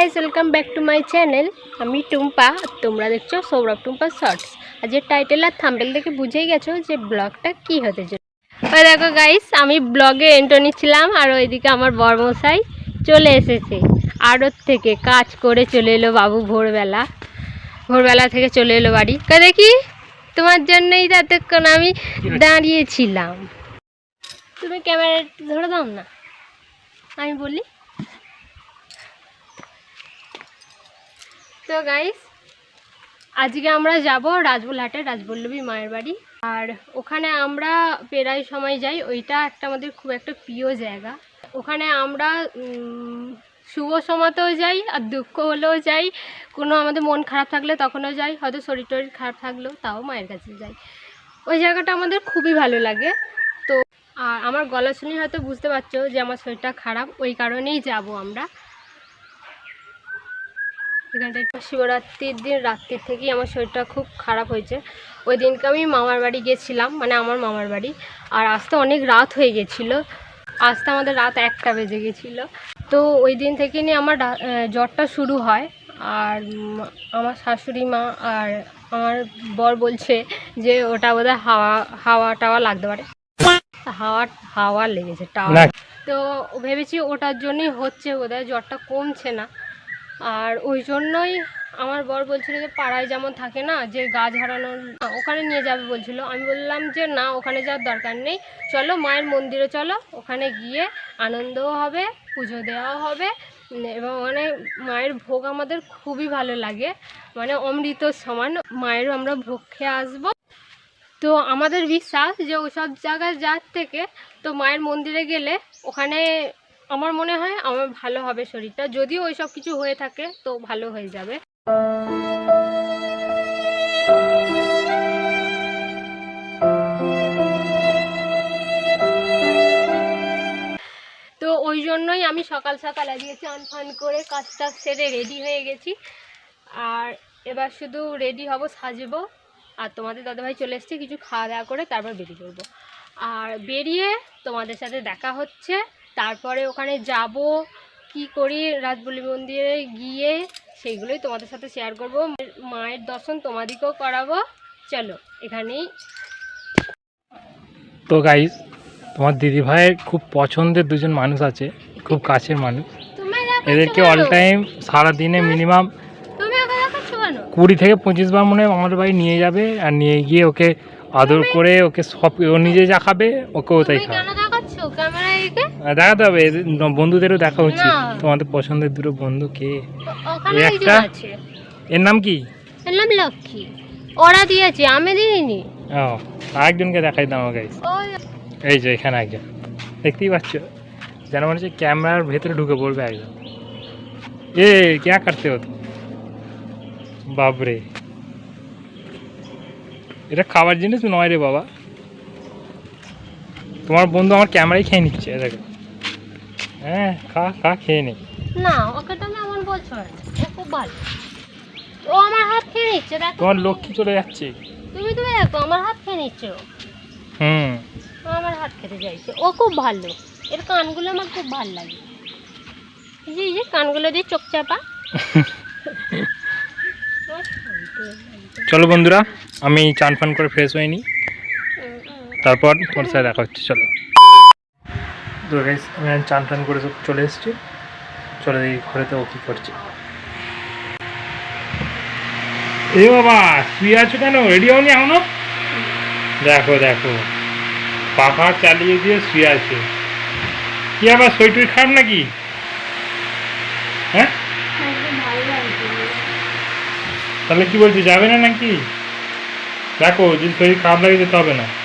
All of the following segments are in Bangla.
Guys welcome back to my channel আমি টুম্পা, তোমরা দেখছ সৌরভ টুম্পা শর্টস আজের টাইটেল আর থাম্বেল দেখে বুঝেই গেছো যে ব্লগটা কি হতে চলে ওই দেখো গাইস আমি ব্লগে এন্টো নিচ্ছিলাম আর ওইদিকে আমার বর্মশাই চলে এসেছে। আড়ত থেকে কাজ করে চলে এলো বাবু ভোরবেলা। ভোরবেলা থেকে চলে এলো বাড়ি। কে দেখি? তোমার জন্যই তো এতক্ষণ আমি দাঁড়িয়েছিলাম। তুমি ক্যামেরা ধরে দাও না। আমি বলি তো গাইস আজকে আমরা যাব রাজবুলহাটে রাজবল্লভী মায়ের বাড়ি। আর ওখানে আমরা প্রায় সময় যাই, ওইটা একটা আমাদের খুব একটা প্রিয় জায়গা। ওখানে আমরা শুভ সময়তেও যাই আর দুঃখ হলেও যাই। কোনো আমাদের মন খারাপ থাকলে তখনও যাই, হয়তো শরীর টরীর খারাপ থাকলেও তাও মায়ের কাছে যাই। ওই জায়গাটা আমাদের খুবই ভালো লাগে। তো, আর আমার গলা শুনে হয়তো বুঝতে পারছ যে আমার শরীরটা খারাপ, ওই কারণেই যাব আমরা। এখানটায় শিবরাত্রির দিন রাত্রির থেকেই আমার শরীরটা খুব খারাপ হয়েছে। ওই দিনকে আমি মামার বাড়ি গেছিলাম মানে আমার মামার বাড়ি। আর আসতে অনেক রাত হয়ে গেছিল। আসতে আমাদের রাত একটা বেজে গেছিল। তো ওই দিন থেকে নিয়ে আমার জ্বরটা শুরু হয়। আর আমার শাশুড়ি মা আর আমার বর বলছে যে ওটা বোধহয় হাওয়া হাওয়া টাওয়া লাগতে পারে। হাওয়া হাওয়া লেগেছে টাওয়া। তো ভেবেছি ওটার জন্যই হচ্ছে বোধহয় জ্বরটা কমছে না। আর ওই জন্যই আমার বর বলছিল যে পাড়ায় যেমন থাকে না, যে গাছ হারানোর ওখানে নিয়ে যাবে বলছিল। আমি বললাম যে না, ওখানে যাওয়ার দরকার নেই। চলো মায়ের মন্দিরে চলো, ওখানে গিয়ে আনন্দও হবে, পুজো দেওয়াও হবে। এবং মানে মায়ের ভোগ আমাদের খুবই ভালো লাগে। মানে অমৃত সমান মায়ের আমরা ভোগ খেয়ে আসব। তো আমাদের বিশ্বাস যে ওসব জায়গায় যার থেকে তো মায়ের মন্দিরে গেলে ওখানে আমার মনে হয় আমার ভালো হবে শরীরটা। যদিও ওই সব কিছু হয়ে থাকে, তো ভালো হয়ে যাবে। তো ওই জন্যই আমি সকাল সকাল আজকে চান ফান করে কাজটা সেরে রেডি হয়ে গেছি। আর এবার শুধু রেডি হব, সাজবো। আর তোমাদের দাদাভাই চলে এসছে, কিছু খাওয়া দাওয়া করে তারপর বেরিয়ে পড়ব। আর বেরিয়ে তোমাদের সাথে দেখা হচ্ছে তারপরে ওখানে যাব কি করি রাজবল্লী মন্দিরে গিয়ে সেইগুলোই তোমাদের সাথে শেয়ার করব। মায়ের দর্শন তোমাদেরকেও করাবো। চলো এখানেই। তো গাইস তোমার দিদি ভাইয়ের খুব পছন্দের দুজন মানুষ আছে খুব কাছের মানুষ। এদেরকে অল টাইম সারাদিনে মিনিমাম দেখাচ্ছ কেন কুড়ি থেকে পঁচিশ বার মনে হয় আমাদের বাড়ি নিয়ে যাবে আর নিয়ে গিয়ে ওকে আদর করে ওকে সব ও নিজে যা খাবে ওকেও তাই খাবে। আর দেখাতে হবে বন্ধুদেরও দেখা না। তোমাদের পছন্দের দুটো বন্ধু কে? একজন একটা- এর নাম কি? এর নাম লক্ষ্মী। ওরা দিয়েছে আমি দিইনি। ও আরেকজনকে দেখাই দাও ওই এই যে এখানে একজন। দেখতেই পাচ্ছ? যেন মনে হচ্ছে ক্যামেরার ভেতরে ঢুকে পড়বে একদম এ ক্যা করতে হতো বাবরে এটা খাবার জিনিস নয় রে বাবা। তোমার বন্ধু আমার ক্যামেরাই খেয়ে নিচ্ছে দেখো। হ্যাঁ খা খা খেয়ে নে। না ওকে তুমি এমন বলছো না। ও খুব ভালো। ও আমার হাত খেয়ে নিচ্ছে দেখো। তোমার লক্ষ্মী চলে যাচ্ছে। তুমি তুমি দেখো আমার হাত খেয়ে নিচ্ছে ও। হুম। ও আমার হাত খেতে চাইছে। ও খুব ভালো। এর কানগুলো আমার খুব ভালো লাগে। এই যে কানগুলো দিয়ে চোখ চাপা। চলো বন্ধুরা আমি চান ফান করে ফ্রেশ হয়ে নিই। তারপর তোমার সাথে দেখা হচ্ছে, চলো। তো গাইস আমি চান টান করে সব চলে এসেছি। চলে দেখি ঘরেতে ও কী করছে। এ বাবা, শুয়ে আছো কেন? রেডি হওনি এখনও? দেখো দেখো। পাখা চালিয়ে দিয়ে শুয়ে আছে। কি আবার শরীর খারাপ নাকি? হ্যাঁ? তাহলে কি বলছি, যাবে না নাকি? দেখো, যদি শরীর খারাপ লাগে যেতে হবে না।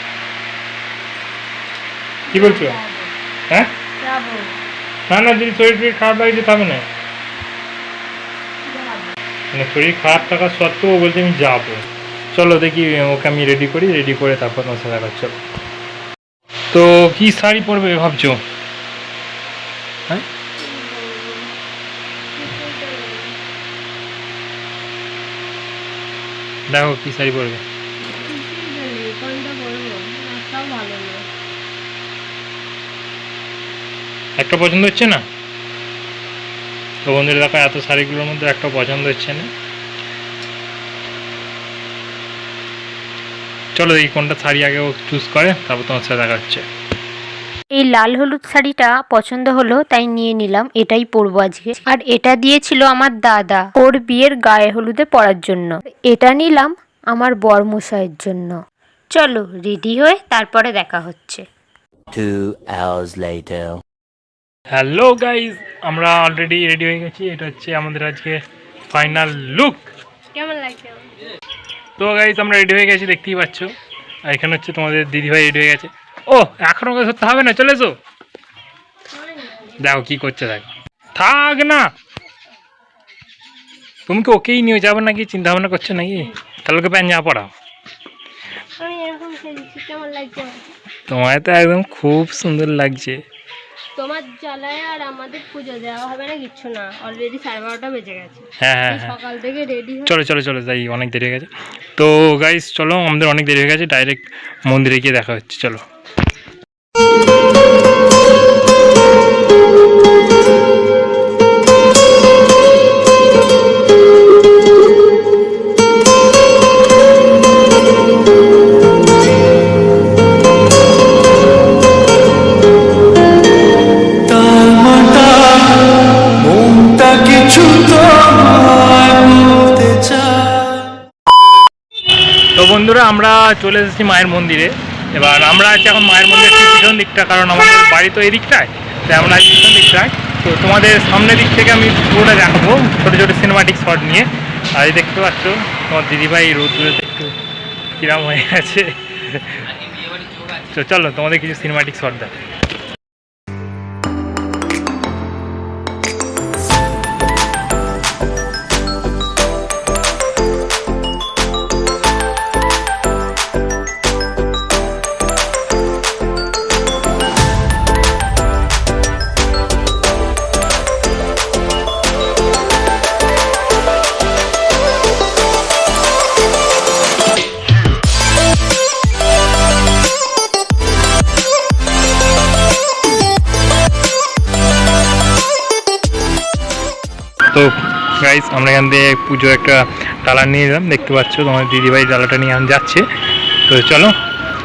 কি বলছো? হ্যাঁ? না না যদি শরীর টরীর খারাপ লাগে যেতে হবে না। মানে শরীর খারাপ থাকা সত্ত্বেও বলছে আমি যাব। চলো দেখি ওকে আমি রেডি করি রেডি করে তারপর তোমার সাথে দেখা চলো। তো কি শাড়ি পরবে ভাবছ? হ্যাঁ? দেখো কি শাড়ি পরবে কোনটা বলব একটাও ভালো না একটা পছন্দ হচ্ছে না? তো বন্ধুরা দেখো এত শাড়িগুলোর মধ্যে একটা পছন্দ হচ্ছে না। চলো দেখি কোনটা শাড়ি আগে ও চুজ করে তারপর তোমার সাথে দেখা হচ্ছে। এই লাল হলুদ শাড়িটা পছন্দ হলো তাই নিয়ে নিলাম এটাই পরবো আজকে। আর এটা দিয়েছিল আমার দাদা ওর বিয়ের গায়ে হলুদে পরার জন্য। এটা নিলাম আমার বরমশাইয়ের জন্য। চলো রেডি হয়ে তারপরে দেখা হচ্ছে। Two hours later. Hello guys আমরা অলরেডি রেডি হয়ে গেছি। এটা হচ্ছে আমাদের আজকে ফাইনাল লুক কেমন লাগছে? তো গাইজ আমরা রেডি হয়ে গেছি দেখতেই পাচ্ছ। আর এখানে হচ্ছে তোমাদের দিদিভাই রেডি হয়ে গেছে। ও এখনও ওকে ধরতে হবে না চলে এসো। দেখো কি করছে দেখো। থাক না। তুমি কি ওকেই নিয়ে যাবে নাকি? চিন্তা ভাবনা করছ নাকি? তাহলে ওকে প্যান জামা পড়াও? তোমায় তো একদম খুব সুন্দর লাগছে। তোমার জ্বালায় আর আমাদের পুজো দেওয়া হবে না কিচ্ছু না। অলরেডি সাড়ে বারোটা বেজে গেছে। হ্যাঁ হ্যাঁ হ্যাঁ। সকাল থেকে রেডি চলো চলো চলো যাই অনেক দেরি হয়ে গেছে। তো গাইস চলো আমাদের অনেক দেরি হয়ে গেছে ডাইরেক্ট মন্দিরে গিয়ে দেখা হচ্ছে চলো। বন্ধুরা আমরা চলে এসেছি মায়ের মন্দিরে। এবার আমরা আছি এখন মায়ের মন্দিরের ঠিক পিছন দিকটা কারণ আমাদের বাড়ি তো এই দিকটায় তাই আমরা আছি পিছন দিকটায়। তো তোমাদের সামনের দিক থেকে আমি পুরোটা দেখাবো ছোটো ছোটো সিনেমাটিক শট নিয়ে। আর এই দেখতে পাচ্ছ তোমার দিদিভাই রোদ্দুরে একটু কিরাম হয়ে গেছে তো চলো তোমাদের কিছু সিনেমাটিক শট দেখ এখান দিয়ে পুজো একটা ডালা নিয়ে এলাম দেখতে পাচ্ছ তোমার দিদিভাই ডালাটা নিয়ে এখন যাচ্ছে। তো চলো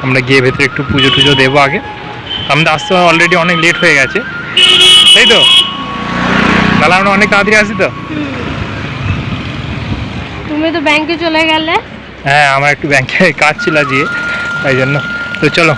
আমরা গিয়ে ভেতরে একটু পুজো টুজো দেবো আগে। আমাদের আসতে অলরেডি অনেক লেট হয়ে গেছে। তাই তো? তাহলে আমরা অনেক তাড়াতাড়ি আসি তো? তুমি তো ব্যাংকে চলে গেলে। হ্যাঁ আমার একটু ব্যাংকে কাজ ছিল আজকে তাই জন্য। তো চলো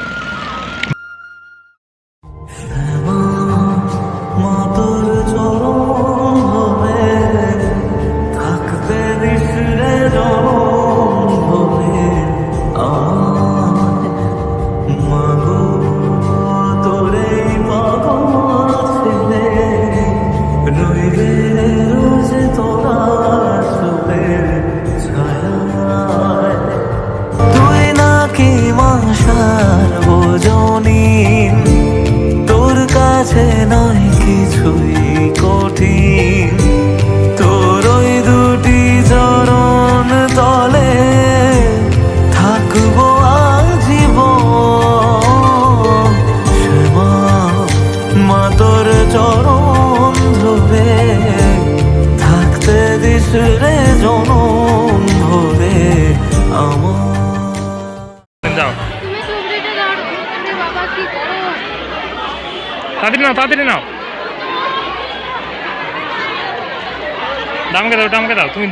যাও। তাড়াতাড়ি নাও তাড়াতাড়ি নাও। দামকে দাও দামকে দাও। তুমি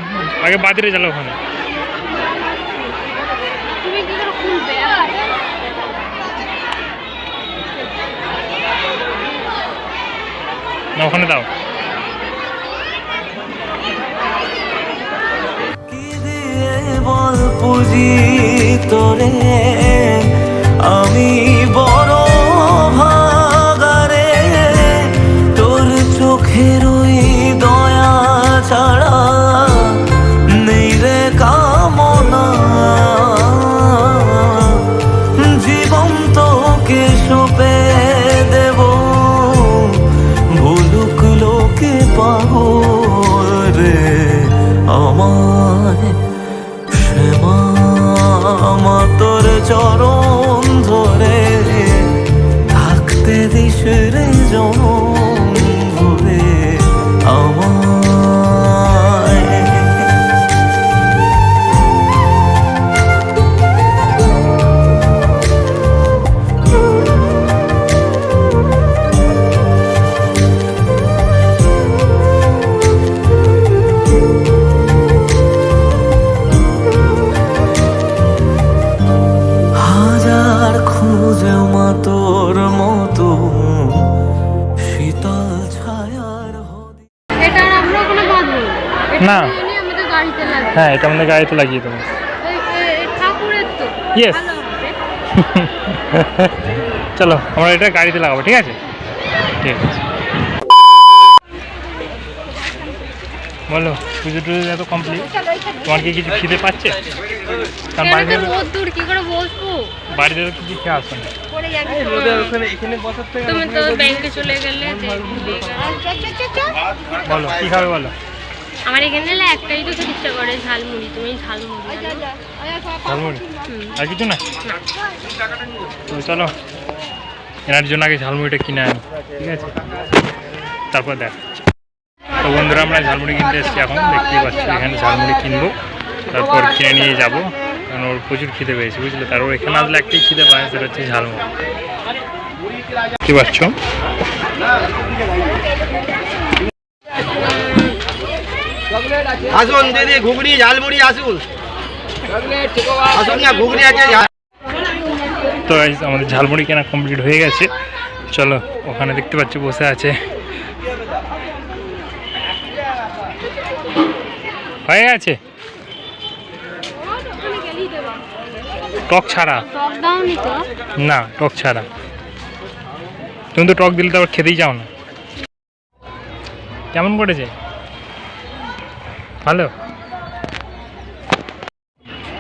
আগে বাদিরে চালো ওখানে। না ওখানে দাও। দিয়ে বল পুজি তোরে। আমি বড় হ্যাঁ আমাদের গাড়িতে লাগিয়ে দেবো। হবে। চলো আমরা এটা গাড়িতে লাগাবো ঠিক আছে? ঠিক আছে। বলো পুজো টুজো এত কমপ্লিট তোমার কি কিছু খিদে পাচ্ছে? কারণ বাড়িতে তো দূর কি করে বসবো বাড়িতে তো কিছু খেয়ে আসো না। তুমি তো ব্যাংকে চলে গেলে বলো কী খাবে বলো? আমার এখানে একটাই তো ইচ্ছা করে ঝালমুড়ি। তুমি ঝালমুড়ি ঝালমুড়ি? আর কিছু না? তো চলো। এনার জন্য আগে ঝালমুড়িটা কিনে আনি। ঠিক আছে? তারপর দেখ। তো বন্ধুরা আমরা ঝালমুড়ি কিনতে এসেছি এখন। দেখতেই পাচ্ছি এখানে ঝালমুড়ি কিনবো। তারপর কিনে নিয়ে যাব। কারণ ওর প্রচুর খিদে পেয়েছে বুঝলে? তার ওর এখানে আসলে একটাই খিদে পায় সেটা হচ্ছে ঝালমুড়ি। কি পাচ্ছ? আসুন দিদি ঘুগনি ঝালমুড়ি আসুন। আসুন না ঘুগনি আছে তো আমাদের ঝালমুড়ি কেনা কমপ্লিট হয়ে গেছে। চলো ওখানে দেখতে পাচ্ছি বসে আছে। হয়ে গেছে? টক ছাড়া? না টক ছাড়া। তুমি তো টক দিলে তো আবার খেতেই চাও না। কেমন করেছে? ভালো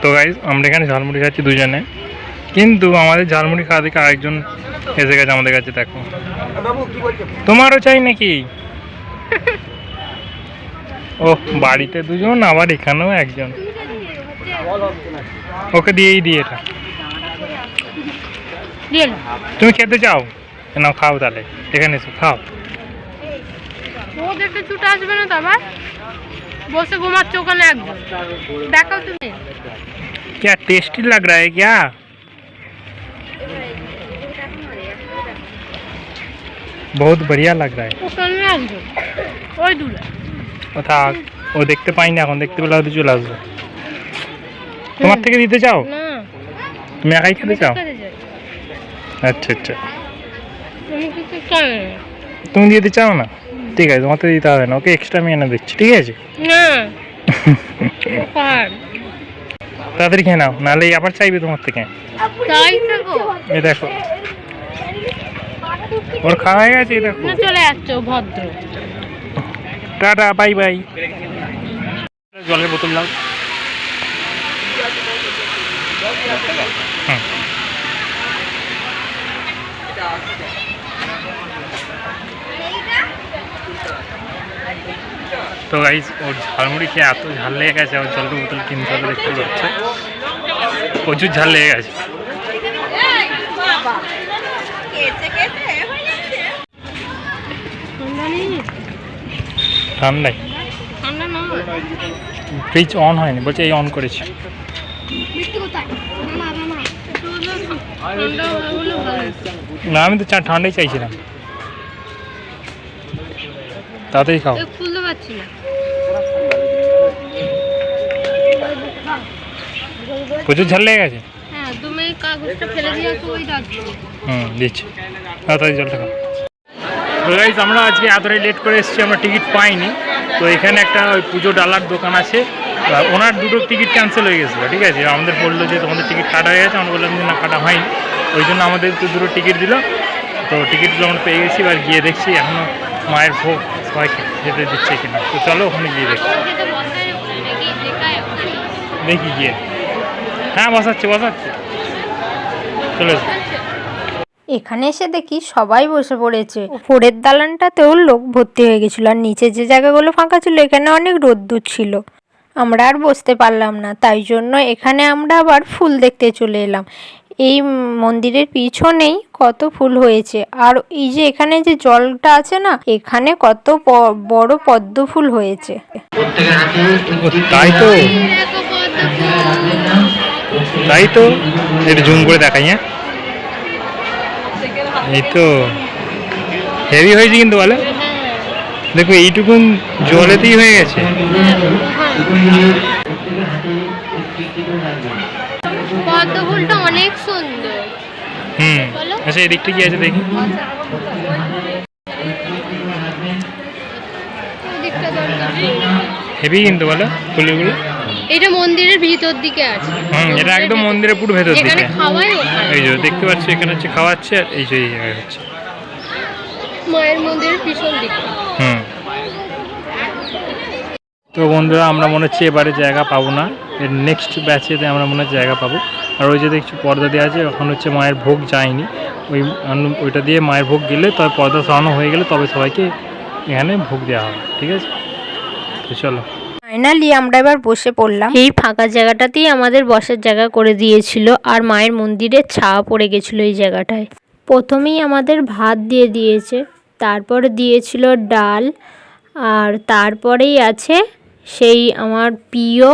তো গাইজ আমরা এখানে ঝালমুড়ি খাচ্ছি দুজনে। কিন্তু আমাদের ঝালমুড়ি খাওয়া দেখে আরেকজন এসে গেছে আমাদের কাছে দেখো। তোমারও চাই নাকি? ও বাড়িতে দুজন আবার এখানেও একজন। ওকে দিয়েই দিয়ে এটা। তুমি খেতে চাও? নাও খাও তাহলে। এখানে এসো খাও। আসবে না তো আবার? বসে ঘুমাচ্ছে ওখানে একজন দেখাও তুমি क्या टेस्टी लग रहा है क्या बहुत बढ़िया लग रहा है ওখানে একজন ওই দূরে ও থাক ও দেখতে পাই না এখন দেখতে পেলে হয়তো চলে আসবে তোমার থেকে দিতে চাও না তুমি একাই খেতে চাও খেতে চাই। আচ্ছা আচ্ছা আমি কিছু চাই না। তুমি দিতে চাও না ঠিক আছে তোমার তো দিতে হবে না। ওকে এক্সট্রা আমি এনে দিচ্ছি ঠিক আছে? না। তাড়াতাড়ি খেয়ে নাও নাহলে আবার চাইবে তোমার থেকে। তাই এই দেখো। ওর খাওয়া হয়ে গেছে দেখো। চলে যাচ্ছে ভদ্র। Tata bye bye. জলের বোতল দাও তো গাইজ ওর ঝালমুড়ি খেয়ে এত ঝাল লেগে গেছে, আমার জলের বোতল কিনতে হবে দেখতে পাচ্ছে? প্রচুর ঝাল লেগে গেছে। ঠান্ডা নেই ঠান্ডায়? ফ্রিজ অন হয়নি, বলছে এই অন করেছি। না, আমি তো চা ঠান্ডাই চাইছিলাম। তাড়াতাড়ি খাও। খুলতে পারছি না প্রচুর ঝাল লেগে গেছে? হ্যাঁ তুমি কাগজটা ফেলে দিয়ে আসো ওই রাখব হুম দিচ্ছি। তাড়াতাড়ি জলটা খাও। তো গাইজ আমরা আজকে এতটাই লেট করে এসেছি আমরা টিকিট পাইনি। তো এখানে একটা ওই পুজো ডালার দোকান আছে। ওনার দুটো টিকিট ক্যান্সেল হয়ে গেছিল ঠিক আছে? আমাদের বলল যে তোমাদের টিকিট কাটা হয়ে গেছে আমরা বললাম যে না কাটা হয়নি। ওই জন্য আমাদের তো দুটো টিকিট দিল। তো টিকিটগুলো আমরা পেয়ে গেছি এবার গিয়ে দেখছি এখনও মায়ের ভোগ সবাইকে যেতে দিচ্ছে কিনা। তো চলো ওখানে গিয়ে দেখি। যেটা বসায় ওখানে নাকি লেখায় ওখানে দেখি গিয়ে। হ্যাঁ বসাচ্ছে বসাচ্ছে। চলে এসো। এখানে এসে দেখি সবাই বসে পড়েছে। উপরের দালানটাতেও লোক ভর্তি হয়ে গেছিল আর নিচে যে জায়গাগুলো ফাঁকা ছিল এখানে অনেক রোদ্দুর ছিল। আমরা আর বসতে পারলাম না তাই জন্য এখানে আমরা আবার ফুল দেখতে চলে এলাম। এই মন্দিরের পিছনেই কত ফুল হয়েছে। আর এই যে এখানে যে জলটা আছে না এখানে কত প- বড় পদ্ম ফুল হয়েছে। তাই তো। তাই তো একটু জুম করে দেখাই হ্যাঁ। এই তো হেভি হয়েছে কিন্তু বলো। দেখো এইটুকুন জলেতেই হয়ে গেছে। পদ্ম অনেক সুন্দর। হুম আচ্ছা এদিকটা কি আছে দেখি। হেভি কিন্তু বলো ফুলগুলো। এটা মন্দিরের ভিতর দিকে আছে। হুম এটা একদম মন্দিরের পুরো ভেতর দিকে। খাওয়াই ওখানে। এই যে দেখতে পাচ্ছ এখানে হচ্ছে খাওয়াচ্ছে আর এই যে এই জায়গায় হচ্ছে। মায়ের মন্দিরের পিছন দিকে। হুম। তো বন্ধুরা আমরা মনে হচ্ছে এবারে জায়গা পাবো না। এর নেক্সট ব্যাচেতে আমরা মনে হচ্ছে জায়গা পাবো। আর ওই যে দেখছি পর্দা দেওয়া আছে এখন হচ্ছে মায়ের ভোগ যায়নি। ওই ওইটা দিয়ে মায়ের ভোগ গেলে তবে পর্দা সরানো হয়ে গেলে তবে সবাইকে এখানে ভোগ দেওয়া হবে ঠিক আছে? তো চলো। ফাইনালি আমরা এবার বসে পড়লাম। এই ফাঁকা জায়গাটাতেই আমাদের বসার জায়গা করে দিয়েছিল আর মায়ের মন্দিরের ছাওয়া পড়ে গেছিল এই জায়গাটায়। প্রথমেই আমাদের ভাত দিয়ে দিয়েছে, তারপর দিয়েছিল ডাল, আর তারপরেই আছে সেই আমার প্রিয়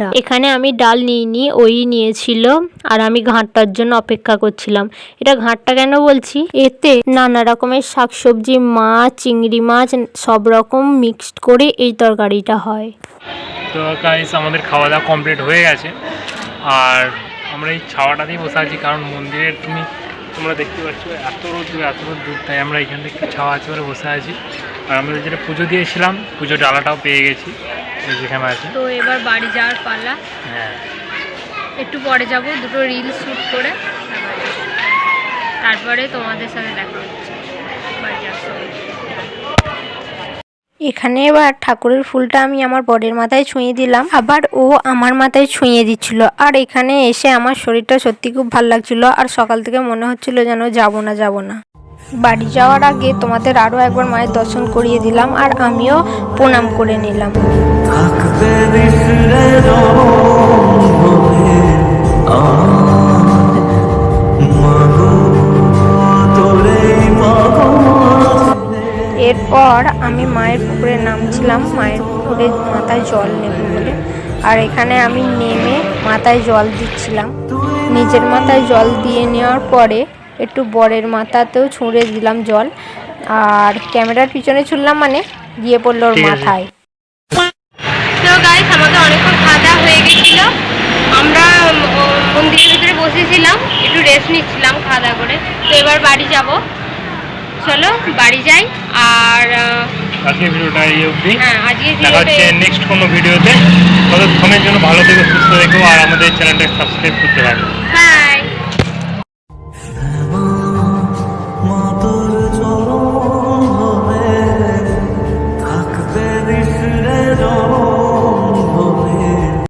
ঘাঁটটা। এখানে আমি ডাল নিইনি ওই নিয়েছিল আর আমি ঘাঁটটার জন্য অপেক্ষা করছিলাম। এটা ঘাঁটটা কেন বলছি? এতে নানা রকমের শাকসবজি, মাছ, চিংড়ি মাছ, সব রকম মিক্সড করে এই তরকারিটা হয়। তো গাইস আমাদের খাওয়া দাওয়া কমপ্লিট হয়ে গেছে। আর আমরা এই ছাওয়াটাতেই বসে আছি, কারণ মন্দিরের তুমি, তোমরা দেখতে পাচ্ছ এত রোদ এত রোদ দূর, তাই আমরা এখান থেকে ছাওয়া আছে বসে আছি। আর আমরা যেটা পুজো দিয়েছিলাম পুজো ডালাটাও পেয়ে গেছি। তো এবার বাড়ি যাওয়ার পালা। হ্যাঁ। একটু পরে যাব দুটো রিল শ্যুট করে। তারপরে তোমাদের সাথে দেখা হচ্ছে। বাড়ি যাওয়ার সময়। এখানে এবার ঠাকুরের ফুলটা আমি আমার বরের মাথায় ছুঁয়ে দিলাম। আবার ও আমার মাথায় ছুঁয়ে দিচ্ছিল। আর এখানে এসে আমার শরীরটা সত্যি খুব ভালো লাগছিল। আর সকাল থেকে মনে হচ্ছিল যেন যাব না যাব না। বাড়ি যাওয়ার আগে তোমাদের আরও একবার মায়ের দর্শন করিয়ে দিলাম আর আমিও প্রণাম করে নিলাম। এরপর আমি মায়ের পুকুরে নামছিলাম মায়ের পুকুরে মাথায় জল নেব বলে। আর এখানে আমি নেমে মাথায় জল দিচ্ছিলাম। নিজের মাথায় জল দিয়ে নেওয়ার পরে একটু বরের মাথাতেও ছুঁড়ে দিলাম জল। আর ক্যামেরার পিছনে ছুড়লাম মানে গিয়ে পড়ল ওর মাথায়। তো গাইস আমাদের অনেকক্ষণ খাওয়া দাওয়া হয়ে গেছিল। আমরা মন্দিরের ভিতরে বসেছিলাম একটু রেস্ট নিচ্ছিলাম খাওয়া দাওয়া করে। তো এবার বাড়ি যাব। চলো বাড়ি যাই। আর আজকে ভিডিওটা এই অবধি। হ্যাঁ দেখা হচ্ছে নেক্সট কোনো ভিডিওতে। ততক্ষণের জন্য ভালো থেকো সুস্থ থেকো আর আমাদের চ্যানেলটা সাবস্ক্রাইব করতে থাকো হ্যাঁ